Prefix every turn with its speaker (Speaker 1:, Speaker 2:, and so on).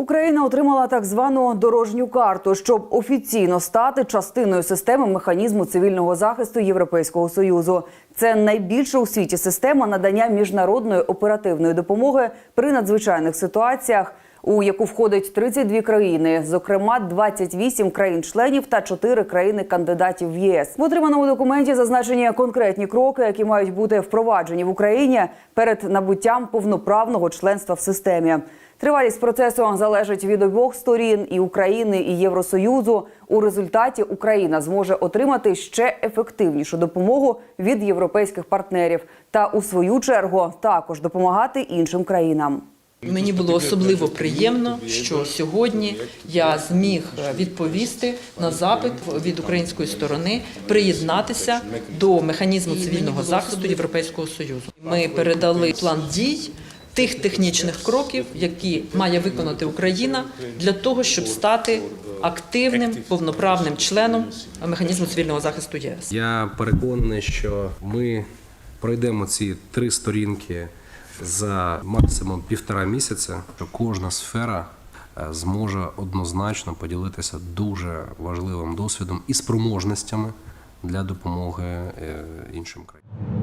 Speaker 1: Україна отримала так звану дорожню карту, щоб офіційно стати частиною системи механізму цивільного захисту Європейського союзу. Це найбільша у світі система надання міжнародної оперативної допомоги при надзвичайних ситуаціях, у яку входить 32 країни, зокрема 28 країн-членів та 4 країни-кандидатів в ЄС. В отриманому документі зазначені конкретні кроки, які мають бути впроваджені в Україні перед набуттям повноправного членства в системі. Тривалість процесу залежить від обох сторін і України і Євросоюзу. У результаті Україна зможе отримати ще ефективнішу допомогу від європейських партнерів та у свою чергу також допомагати іншим країнам.
Speaker 2: Мені було особливо приємно, що сьогодні я зміг відповісти на запит від української сторони приєднатися до механізму цивільного захисту Європейського союзу. Ми передали план дій тих технічних кроків, які має виконати Україна для того, щоб стати активним повноправним членом механізму цивільного захисту ЄС.
Speaker 3: Я переконаний, що ми пройдемо ці три сторінки за максимум півтора місяця, що кожна сфера е, зможе однозначно поділитися дуже важливим досвідом і спроможностями для допомоги е, іншим країнам.